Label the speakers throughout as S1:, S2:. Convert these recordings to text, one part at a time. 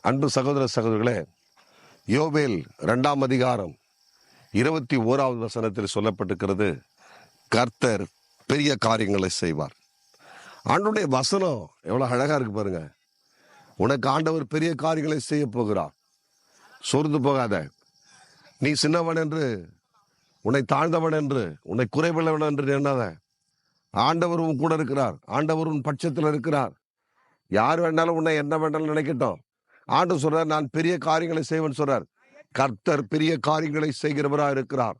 S1: அன்பு சகோதர சகோதரர்களே யோவேல் ரெண்டாம் அதிகாரம் இருபத்தி ஓராவது வசனத்தில் சொல்லப்பட்டிருக்கிறது கர்த்தர் பெரிய காரியங்களை செய்வார். ஆண்டுடைய வசனம் எவ்வளவு அழகா இருக்கு பாருங்க. உனக்கு ஆண்டவர் பெரிய காரியங்களை செய்ய போகிறார். சோர்ந்து போகாத. நீ சின்னவன் என்று உன்னை தாழ்ந்தவன் என்று உன்னை குறைவுள்ளவன் என்று எண்ணாத. ஆண்டவர் உன் கூட இருக்கிறார். ஆண்டவர் உன் பட்சத்தில் இருக்கிறார். யார் வேணாலும் உன்னை என்ன வேணாலும் நினைக்கட்டும். ஆண்டு சொல்றார் நான் பெரிய காரியங்களை செய்வேன் சொல்றார். கர்த்தர் பெரிய காரியங்களை செய்கிறவராக இருக்கிறார்.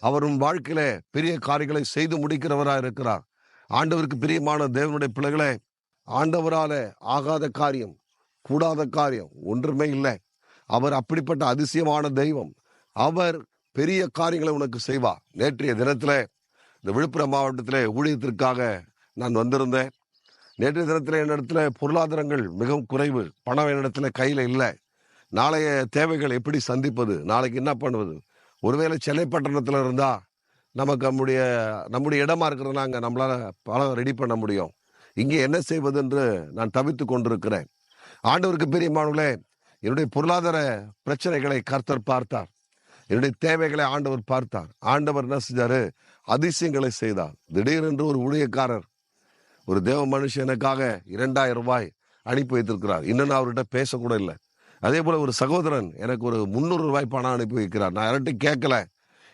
S1: அவர் உன் வாழ்க்கையில பெரிய காரியங்களை செய்து முடிக்கிறவராக இருக்கிறார். ஆண்டவருக்கு பிரியமான தேவனுடைய பிள்ளைகளை ஆண்டவரால ஆகாத காரியம் கூடாத காரியம் ஒன்றுமே இல்லை. அவர் அப்படிப்பட்ட அதிசயமான தெய்வம். அவர் பெரிய காரியங்களை உனக்கு செய்வார். நேற்றைய தினத்தில் இந்த விழுப்புரம் மாவட்டத்தில் ஊழியத்திற்காக நான் வந்திருந்தேன். நேற்றைய தினத்தில் என்னிடத்துல பொருளாதாரங்கள் மிகவும் குறைவு. பணம் என்னிடத்துல கையில் இல்லை. நாளைய தேவைகள் எப்படி சந்திப்பது? நாளைக்கு என்ன பண்ணுவது? ஒருவேளை சென்னை பட்டணத்தில் இருந்தால் நமக்கு நம்முடைய நம்முடைய இடமா இருக்கிறதுனா அங்கே நம்மளால் பணம் ரெடி பண்ண முடியும். இங்கே என்ன செய்வது என்று நான் தவித்து கொண்டிருக்கிறேன். ஆண்டவருக்கு பெரியமானவர்களே என்னுடைய பொருளாதார பிரச்சனைகளை கர்த்தர் பார்த்தார். என்னுடைய தேவைகளை ஆண்டவர் பார்த்தார். ஆண்டவர் என்ன செஞ்சார்? அதிசயங்களை செய்தார். திடீரென்று ஒரு ஊழியக்காரர் ஒரு தேவ மனுஷனுக்காக இரண்டாயிரம் ரூபாய் அனுப்பி வைத்திருக்கிறார். இன்னும் நான் அவர்கிட்ட பேசக்கூட இல்லை. அதே போல் ஒரு சகோதரன் எனக்கு ஒரு முந்நூறு ரூபாய் பணம் அனுப்பி வைக்கிறார். நான் யார்கிட்டையும் கேட்கல.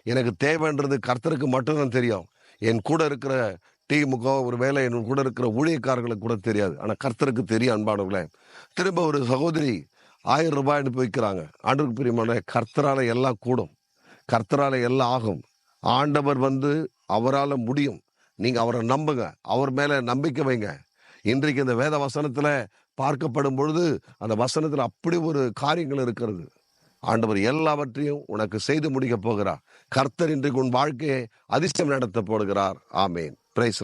S1: எனக்கு தேவைன்றது கர்த்தருக்கு மட்டும்தான் தெரியும். என் கூட இருக்கிற டீமுக்கோ ஒரு வேலை என் கூட இருக்கிற ஊழியக்காரர்களுக்கு கூட தெரியாது. ஆனால் கர்த்தருக்கு தெரியும் அன்பானவர்களே. திரும்ப ஒரு சகோதரி ஆயிரம் ரூபாய் அனுப்பி வைக்கிறாங்க. ஆண்டுக்கு பிரியமான கர்த்தரால் எல்லாம் கூடும். கர்த்தரால் எல்லாம் ஆகும். ஆண்டவர் வந்து அவரால் முடியும். நீங்க அவரை நம்புங்க. அவர் மேல நம்பிக்கை வைங்க. இன்றைக்கு இந்த வேத வசனத்துல பார்க்கப்படும் பொழுது அந்த வசனத்தில் அப்படி ஒரு காரியங்கள் இருக்கிறது. ஆண்டவர் எல்லாவற்றையும் உனக்கு செய்து முடிக்க போகிறார். கர்த்தர் இன்றைக்கு உன் வாழ்க்கையை அதிர்ஷ்டம் நடத்த போடுகிறார். ஆமேன். பிரைஸ்